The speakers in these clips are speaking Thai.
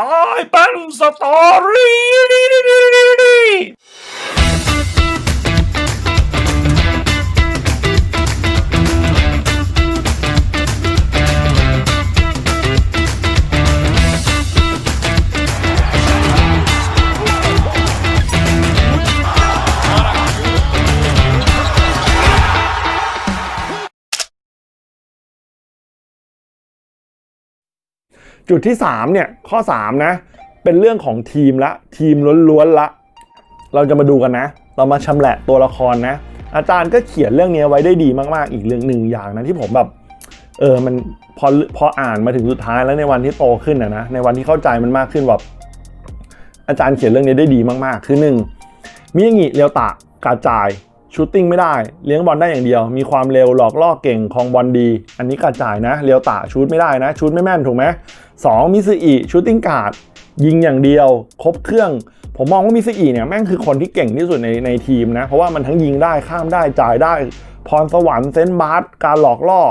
ตาย จุดที่ 3 เนี่ย ข้อ 3 นะ เป็นเรื่องของทีมละ ทีมล้วนๆละ เราจะมาดูกันนะ เรามาชำแหละตัวละครนะ อาจารย์ก็เขียนเรื่องนี้ไว้ได้ดีมากๆ อีกเรื่องหนึ่งอย่างนะที่ผมแบบ เออ มันพอพออ่านมาถึงสุดท้ายแล้วในวันที่โตขึ้นนะนะ ในวันที่เข้าใจมันมากขึ้นแบบอาจารย์เขียนเรื่องนี้ได้ดีมากๆ คือหนึ่งมิยางิเรียวตะกาจาย ชูตติ้งไม่ได้ เลี้ยงบอลได้อย่างเดียว มีความเร็วหลอกล่อเก่งคลองบอลดี อันนี้กาจายนะเรียวตะชูตไม่ได้นะ ชูตไม่แม่นถูกไหมสองมิซึอิชูตติ้งการ์ดยิงอย่างเดียว ครบเครื่อง ผมมองว่ามิซึอิเนี่ยแม่งคือคนที่เก่งที่สุดในในทีมนะ เพราะว่ามันทั้งยิงได้ข้ามได้จ่ายได้ พรสวรรค์เซนต์บาสการหลอกล่อ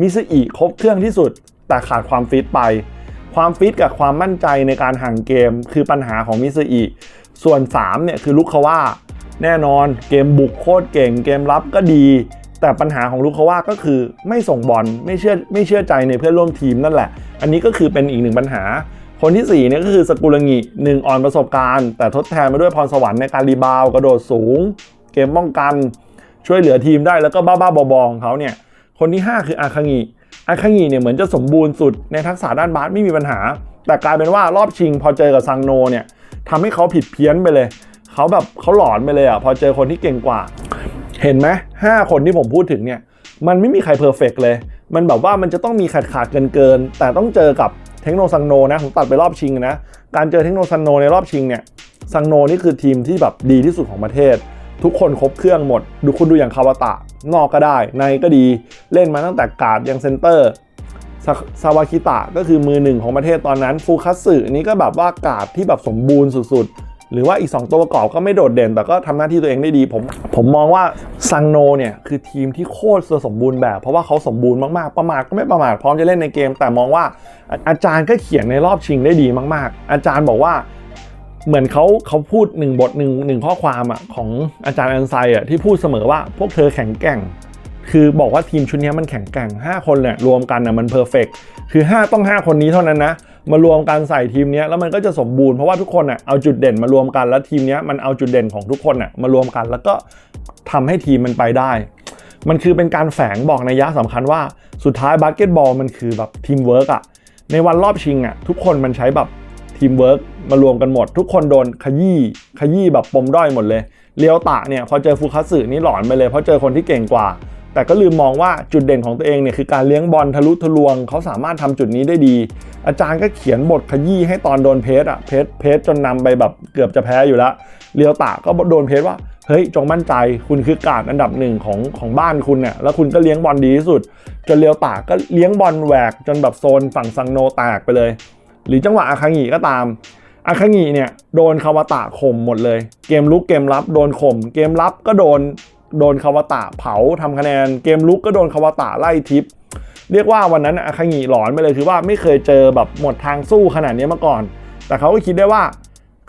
มิซึอิครบเครื่องที่สุด แต่ขาดความฟิตไป ความฟิตกับความมั่นใจในการห่างเกม คือปัญหาของมิซึอิส่วน3เนี่ยคือลุคคาว่า แน่นอนเกมบุกโคตรเก่ง เกมรับก็ดี แต่ปัญหาของลุคคาว่าก็คือไม่ส่งบอลไม่เชื่อไม่เชื่อใจในเพื่อนร่วมทีมนั่นแหละ อันนี้ก็คือเป็นอีกหนึ่งปัญหา คนที่4เนี่ยก็คือสกุลงิหนึ่งอ่อนประสบการณ์ แต่ทดแทนมาด้วยพรสวรรค์ในการรีบาวด์กระโดดสูง เกมป้องกันช่วยเหลือทีมได้แล้วก็บ้าๆบอๆของเขาเนี่ยคนที่ 5 คืออาคางิอาคางิเนี่ยเหมือนจะสมบูรณ์สุดในทักษะด้านบาสไม่มีปัญหา แต่กลายเป็นว่ารอบชิงพอเจอกับซังโนเนี่ยทำให้เขาผิดเพี้ยนไปเลย เขาแบบเขาหลอนไปเลยอะพอเจอคนที่เก่งกว่า เห็นไหมห้าคนที่ผมพูดถึงเนี่ย มันไม่มีใครเพอร์เฟกเลย มันแบบว่ามันจะต้องมีขาดขาดเกินเกิน แต่ต้องเจอกับเทคโนซังโนนะผมตัดไปรอบชิงนะ การเจอเทคโนซังโนในรอบชิงเนี่ยซังโนนี่คือทีมที่แบบดีที่สุดของประเทศ ทุกคนครบเครื่องหมด ดูคุณดูอย่างคาวาตะ นอกก็ได้ ในก็ดีเล่นมาตั้งแต่การ์ดยังเซนเตอร์ซาวาคิตะก็คือมือหนึ่งของประเทศตอนนั้น ฟูคัตสึนี่ก็แบบว่ากาดที่แบบสมบูรณ์สุด หรือว่าอีก 2 ตัวประกอบก็ไม่โดดเด่น แต่ก็ทำหน้าที่ตัวเองได้ดี ผมผมมองว่าซังโนเนี่ยคือทีมที่โคตรสมบูรณ์แบบ เพราะว่าเขาสมบูรณ์มากๆ ประมาทก็ไม่ประมาทพร้อมจะเล่นในเกม แต่มองว่าอาจารย์ก็เขียนในรอบชิงได้ดีมาก ๆ อาจารย์บอกว่าเหมือนเขาเขาพูดหนึ่งบทหนึ่งหนึ่งข้อความอะของอาจารย์อันไซอะที่พูดเสมอว่าพวกเธอแข็งแกร่ง คือบอกว่าทีมชุดนี้มันแข็งแกร่ง 5 คนเนี่ยรวมกันนะมันเพอร์เฟกคือ 5 ต้อง 5 คนนี้เท่านั้นนะ มารวมกันใส่ทีมนี้แล้วมันก็จะสมบูรณ์เพราะว่าทุกคนอะเอาจุดเด่นมารวมกันแล้วทีมนี้มันเอาจุดเด่นของทุกคนอะมารวมกันแล้วก็ทำให้ทีมมันไปได้ มันคือเป็นการแฝงบอกในยะสำคัญว่าสุดท้ายบาสเกตบอลมันคือแบบทีมเวิร์กอะในวันรอบชิงอะทุกคนมันใช้แบบทีมเวิร์กมารวมกันหมด ทุกคนโดนขยี้ขยี้แบบปมด้อยหมดเลยเลียวตะเนี่ยพอเจอฟูคัสึนี่หลอนไปเลยเพราะเจอคนที่เก่งกว่า แต่ก็ลืมมองว่าจุดเด่นของตัวเองเนี่ยคือการเลี้ยงบอลทะลุทะลวง เขาสามารถทำจุดนี้ได้ดี อาจารย์ก็เขียนบทขยี้ให้ตอนโดนเพสอะเพสเพสจนนำไปแบบเกือบจะแพ้อยู่แล้วเลียวตะก็โดนเพสว่าเฮ้ยจงมั่นใจคุณคือการดอันดับหนึ่งของของบ้านคุณเนี่ยแล้วคุณก็เลี้ยงบอลดีที่สุด จนเลียวตะก็เลี้ยงบอลแหวกจนแบบโซนฝั่งซังโนแตกไปเลย หรือจังหวะอาคางิก็ตามอาคางิเนี่ยโดนคาวาตะข่มหมดเลย เกมลุกเกมรับโดนข่มเกมรับก็โดน โดนคาวาตะเผาทำคะแนน เกมลุกก็โดนคาวาตะไล่ทิป เรียกว่าวันนั้นอาคางิหลอนไปเลยคือว่าไม่เคยเจอแบบหมดทางสู้ขนาดนี้มาก่อน แต่เขาก็คิดได้ว่า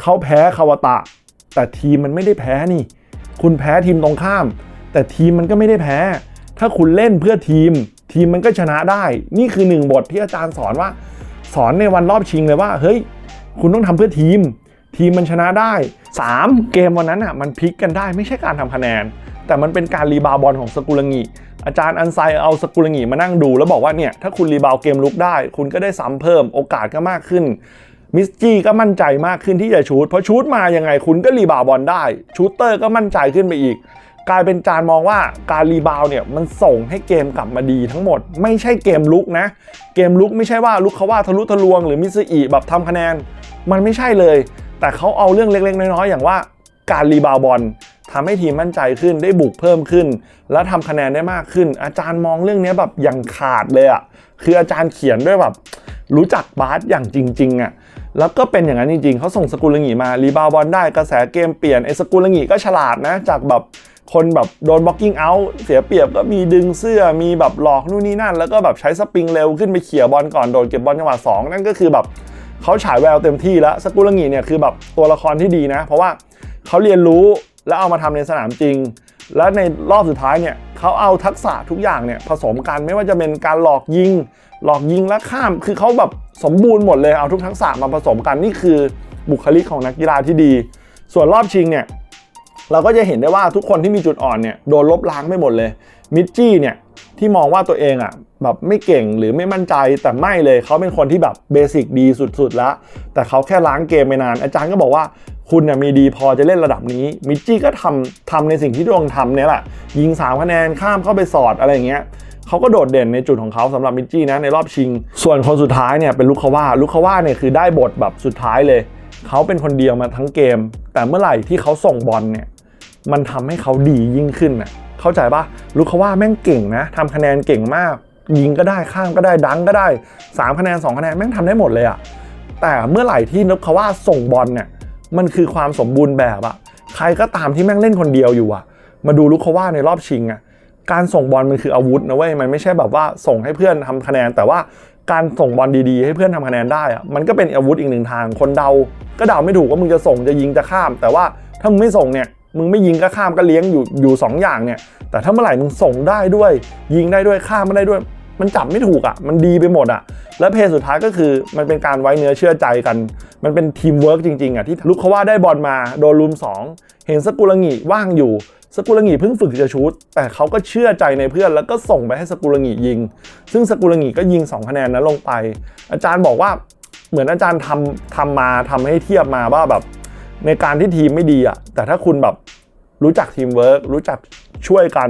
เขาแพ้คาวาตะ แต่ทีมมันไม่ได้แพ้นี่ คุณแพ้ทีมตรงข้าม แต่ทีมมันก็ไม่ได้แพ้ ถ้าคุณเล่นเพื่อทีม ทีมมันก็ชนะได้ นี่คือหนึ่งบทที่อาจารย์สอนว่า สอนในวันรอบชิงเลยว่า เฮ้ย คุณต้องทำเพื่อทีม ทีมมันชนะได้ 3 เกมวันนั้นอะมันพลิกกันได้ไม่ใช่การทำคะแนน แต่มันเป็นการรีบาวด์บอลของสกุลงิอาจารย์อันไซเอาสกุลงิมานั่งดู แล้วบอกว่าเนี่ยถ้าคุณรีบาวเกมลุกได้ คุณก็ได้ซ้ำเพิ่มโอกาสก็มากขึ้นมิสจี้ก็มั่นใจมากขึ้นที่จะชูดเพราะชูดมายังไงคุณก็รีบาวด์บอลได้ ชูตเตอร์ก็มั่นใจขึ้นไปอีก กลายเป็นจานมองว่าการรีบาวด์เนี่ยมันส่งให้เกมกลับมาดีทั้งหมด ไม่ใช่เกมลุกนะ เกมลุกไม่ใช่ว่าลุกเขาว่าทะลุทะลวงหรือมิสอีแบบทำคะแนน มันไม่ใช่เลย แต่เขาเอาเรื่องเล็กๆ น้อยๆอย่างว่าการรีบาวบอล ทำให้ทีมมั่นใจขึ้นได้บุกเพิ่มขึ้น แล้วทำคะแนนได้มากขึ้น อาจารย์มองเรื่องนี้แบบอย่างขาดเลยอะ่ะคืออาจารย์เขียนด้วยแบบรู้จักบาสอย่างจริงๆอะ่ะแล้วก็เป็นอย่างนั้นจริงๆ เขาส่งสกุลงิมารีบาวด์บอลได้กระแสเกมเปลี่ยนไอ้สกุลงิก็ฉลาดนะ จากแบบคนแบบโดนบล็อกกิ้งเอาท์เสียเปรียบก็มีดึงเสื้อมีแบบหลอกนู่นนี่นั่น แล้วก็แบบใช้สปริงเร็วขึ้นไปเขี่ยบอลก่อนโดนเก็บบอลจังหวะสองนั่นก็คือแบบเขาฉายแววเต็มที่แล้วสกุลงิเนี่ยคือแบบตัวละครที่ดีนะ เพราะว่าเขาเรียนรู้ แล้วเอามาทำในสนามจริง และในรอบสุดท้ายเนี่ยเขาเอาทักษะทุกอย่างเนี่ยผสมกันไม่ว่าจะเป็นการหลอกยิง หลอกยิงและข้าม คือเขาแบบสมบูรณ์หมดเลยเอาทุกทักษะมาผสมกันนี่คือบุคลิกของนักกีฬาที่ดี ส่วนรอบชิงเนี่ยเราก็จะเห็นได้ว่าทุกคนที่มีจุดอ่อนเนี่ยโดนลบล้างไม่หมดเลย มิจจี้เนี่ยที่มองว่าตัวเองอะแบบไม่เก่งหรือไม่มั่นใจแต่ไม่เลยเขาเป็นคนที่แบบเบสิกดีสุดๆแล้ว แต่เขาแค่ล้างเกมไปนาน อาจารย์ก็บอกว่า คุณเนี่ยมีดีพอจะเล่นระดับนี้ มิจจี้ก็ทำทำในสิ่งที่ดวงทำเนี่ยแหละ ยิง3คะแนนข้ามเข้าไปสอดอะไรอย่างเงี้ยเขาก็โดดเด่นในจุดของเขาสำหรับมิจจี้นะในรอบชิง ส่วนคนสุดท้ายเนี่ยเป็นลูกคาว่าลูกคาว่าเนี่ยคือได้บทแบบสุดท้ายเลย เขาเป็นคนเดียวมาทั้งเกม แต่เมื่อไหร่ที่เขาส่งบอลเนี่ยมันทำให้เขาดียิ่งขึ้นน่ะเข้าใจปะลูกเขาว่าแม่งเก่งนะทำคะแนนเก่งมาก ยิงก็ได้ข้ามก็ได้ดังก็ได้ 3 คะแนน 2 คะแนนแม่งทำได้หมดเลยอะแต่เมื่อไหร่ที่นกเขาว่าส่งบอลเนี่ย มันคือความสมบูรณ์แบบอะใครก็ตามที่แม่งเล่นคนเดียวอยู่อะมาดูลูกเขาว่าในรอบชิงอะการส่งบอลมันคืออาวุธนะเว้ยมันไม่ใช่แบบว่าส่งให้เพื่อนทำคะแนน แต่ว่าการส่งบอลดีๆ ให้เพื่อนทำคะแนนได้อะมันก็เป็นอาวุธอีกหนึ่งทาง คนเดา ก็เดาไม่ถูกว่ามึงจะส่งจะยิงจะข้าม แต่ว่าถ้ามึงไม่ส่งเนี่ยมึงไม่ยิงก็ข้ามก็เลี้ยงอยู่อยู่สองอย่างเนี่ยแต่ถ้าเมื่อไหร่มึงส่งได้ด้วย ยิงได้ด้วยข้ามไม่ได้ด้วย มันจับไม่ถูกอะ่ะ มันดีไปหมดอะ่ะ แล้วเพลย์สุดท้ายก็คือมันเป็นการไว้เนื้อเชื่อใจกัน มันเป็นทีมเวิร์กจริงๆอะ่ะที่ลูกเขาว่าได้บอลมาโดนลุมสองเห็นสกุลงิว่างอยู่สกุลงิเพิ่งฝึกจะชูตแต่เขาก็เชื่อใจในเพื่อนแล้วก็ส่งไปให้สกุลงิยิง ซึ่งสกุลงิก็ยิง2คะแนนนั้นลงไป อาจารย์บอกว่าเหมือนอาจารย์ทำทำมาทำให้เทียบมาว่าแบบ ในการที่ทีมไม่ดีอะ่ะแต่ถ้าคุณแบบรู้จักทีมเวิร์กรู้จักช่วยกัน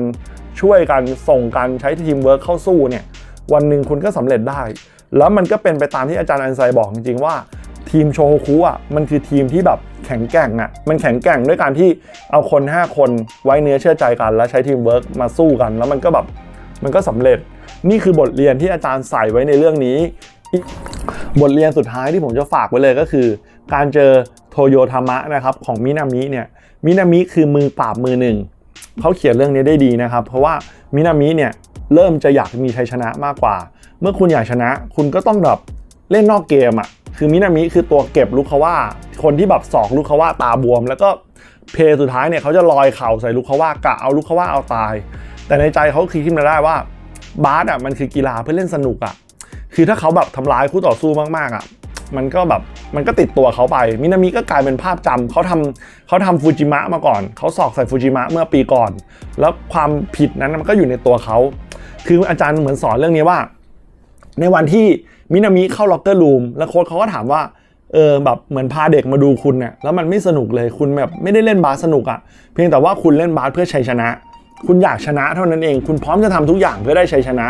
ช่วยกันส่งกันใช้ทีมเวิร์กเข้าสู้เนี่ย วันหนึ่งคุณก็สำเร็จได้ แล้วมันก็เป็นไปตามที่อาจารย์อันไซบอกจริงๆว่า ทีมโชโฮคุอะมันคือทีมที่แบบแข็งแกร่งอะมันแข็งแกร่งด้วยการที่เอาคน 5 คนไว้เนื้อเชื่อใจกัน แล้วใช้ทีมเวิร์กมาสู้กัน แล้วมันก็แบบมันก็สำเร็จนี่คือบทเรียนที่อาจารย์ใส่ไว้ในเรื่องนี้ บทเรียนสุดท้ายที่ผมจะฝากไว้เลยก็คือ การเจอโทโยทามะนะครับของมินามิเนี่ยมินามิคือมือปราบมือหนึ่งเขาเขียนเรื่องนี้ได้ดีนะครับ เพราะว่ามินามิเนี่ย เริ่มจะอยากมีชัยชนะมากกว่า เมื่อคุณอยากชนะ คุณก็ต้องแบบเล่นนอกเกมอะ่ะคือมินามิคือตัวเก็บลูกเขาว่าคนที่แบบสอกลูกเขาว่าตาบวม แล้วก็เพย์สุดท้ายเนี่ยเขาจะลอยเข่าใส่ลูกเขาว่ากะเอาลูกเขาว่าเอาตาย แต่ในใจเขาคิดขึ้นมาได้ว่าบาสอะมันคือกีฬาเพื่อเล่นสนุกอะคือถ้าเขาแบบทำร้ายคู่ต่อสู้มากๆอะ มันก็แบบมันก็ติดตัวเขาไป มินามิก็กลายเป็นภาพจำเขาทำเขาทำฟูจิมะมาก่อน เขาสอกใส่ฟูจิมะเมื่อปีก่อน แล้วความผิดนั้นมันก็อยู่ในตัวเขา คืออาจารย์เหมือนสอนเรื่องนี้ว่า ในวันที่มินามิเข้าล็อกเกอร์รูมแล้วโค้ชเขาก็ถามว่าเออแบบเหมือนพาเด็กมาดูคุณเนี่ยแล้วมันไม่สนุกเลยคุณแบบไม่ได้เล่นบาสสนุกอะ่ะ เพียงแต่ว่าคุณเล่นบาสเพื่อชัยชนะ คุณอยากชนะเท่านั้นเอง คุณพร้อมจะทำทุกอย่างเพื่อได้ชัยชนะ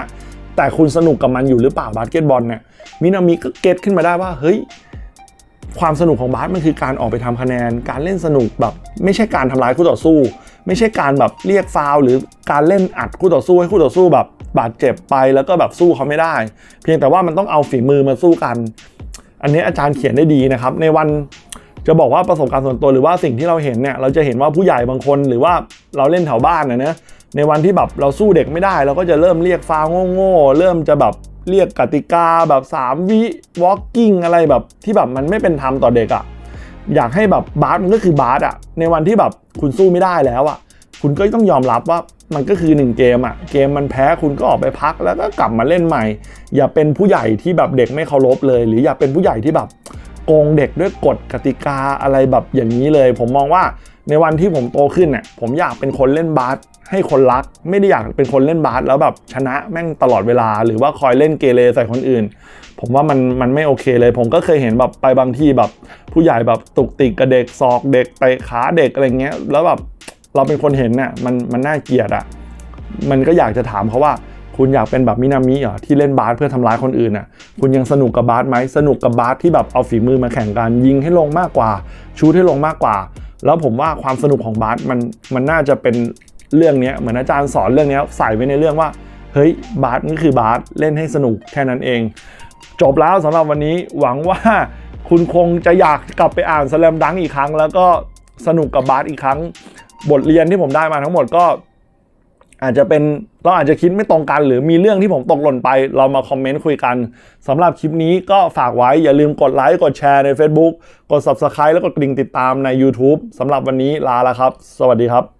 แต่คุณสนุกกับมันอยู่หรือเปล่าบาสเกตบอลเนี่ยมินามิก็เก็ตขึ้นมาได้ว่าเฮ้ยความสนุกของบาสมันคือการออกไปทำคะแนน การเล่นสนุกแบบ ไม่ใช่การทำร้ายคู่ต่อสู้ ไม่ใช่การแบบเรียกฟาวหรือการเล่นอัดคู่ต่อสู้ให้คู่ต่อสู้แบบ บาดเจ็บไปแล้วก็แบบสู้เขาไม่ได้ เพียงแต่ว่ามันต้องเอาฝีมือมาสู้กัน อันนี้อาจารย์เขียนได้ดีนะครับ ในวันจะบอกว่าประสบการณ์ส่วนตัวหรือว่าสิ่งที่เราเห็นเนี่ยเราจะเห็นว่าผู้ใหญ่บางคนหรือว่าเราเล่นแถวบ้านนะเนะ ในวันที่แบบเราสู้เด็กไม่ได้ เราก็จะเริ่มเรียกฟาวโง่ๆเริ่มจะแบบเรียกกติกาแบบ 3 วิวอล์กกิ้งอะไรแบบที่แบบมันไม่เป็นธรรมต่อเด็กอะ่ะอยากให้แบบบาสมันก็คือบาสอะ่ะในวันที่แบบคุณสู้ไม่ได้แล้วอะ่ะคุณก็ต้องยอมรับว่ามันก็คือหนึ่งเกมอะ่ะเกมมันแพ้คุณก็ออกไปพักแล้วก็กลับมาเล่นใหม่ อย่าเป็นผู้ใหญ่ที่แบบเด็กไม่เคารพเลย หรืออย่าเป็นผู้ใหญ่ที่แบบโกงเด็กด้วยกฎกติกาอะไรแบบอย่างนี้เลย ผมมองว่า ในวันที่ผมโตขึ้นเนี่ยผมอยากเป็นคนเล่นบาสให้คนรัก ไม่ได้อยากเป็นคนเล่นบาสแล้วแบบชนะแม่งตลอดเวลา หรือว่าคอยเล่นเกเรใส่คนอื่น ผมว่ามันมันไม่โอเคเลย ผมก็เคยเห็นแบบไปบางที่แบบ ผู้ใหญ่แบบตุกติกกับเด็กศอกเด็กเตะขาเด็กอะไรเงี้ย แล้วแบบเราเป็นคนเห็นเนี่ยมันมันน่าเกลียดอะมันก็อยากจะถามเขาว่าคุณอยากเป็นแบบมินามิเหรอที่เล่นบาสเพื่อทำร้ายคนอื่นน่ะ คุณยังสนุกกับบาสไหมสนุกกับบาสที่แบบเอาฝีมือมาแข่งกันยิงให้ลงมากกว่า ชูให้ลงมากกว่า แล้วผมว่าความสนุกของบาสมันมันน่าจะเป็นเรื่องนี้เหมือนอาจารย์สอนเรื่องนี้ใส่ไว้ในเรื่องว่า เฮ้ยบาสนี่คือบาสเล่นให้สนุกแค่นั้นเอง จบแล้วสำหรับวันนี้หวังว่าคุณคงจะอยากกลับไปอ่านสแลมดังอีกครั้ง แล้วก็สนุกกับบาสอีกครั้ง บทเรียนที่ผมได้มาทั้งหมดก็ อาจจะเป็นเราอาจจะคิดไม่ตรงกัน หรือมีเรื่องที่ผมตกหล่นไป เรามาคอมเมนต์คุยกันสำหรับคลิปนี้ก็ฝากไว้อย่าลืมกดไลค์กดแชร์ใน Facebook กด Subscribe แล้วกดกระดิ่งติดตามใน YouTube สำหรับวันนี้ลาแล้วครับ สวัสดีครับ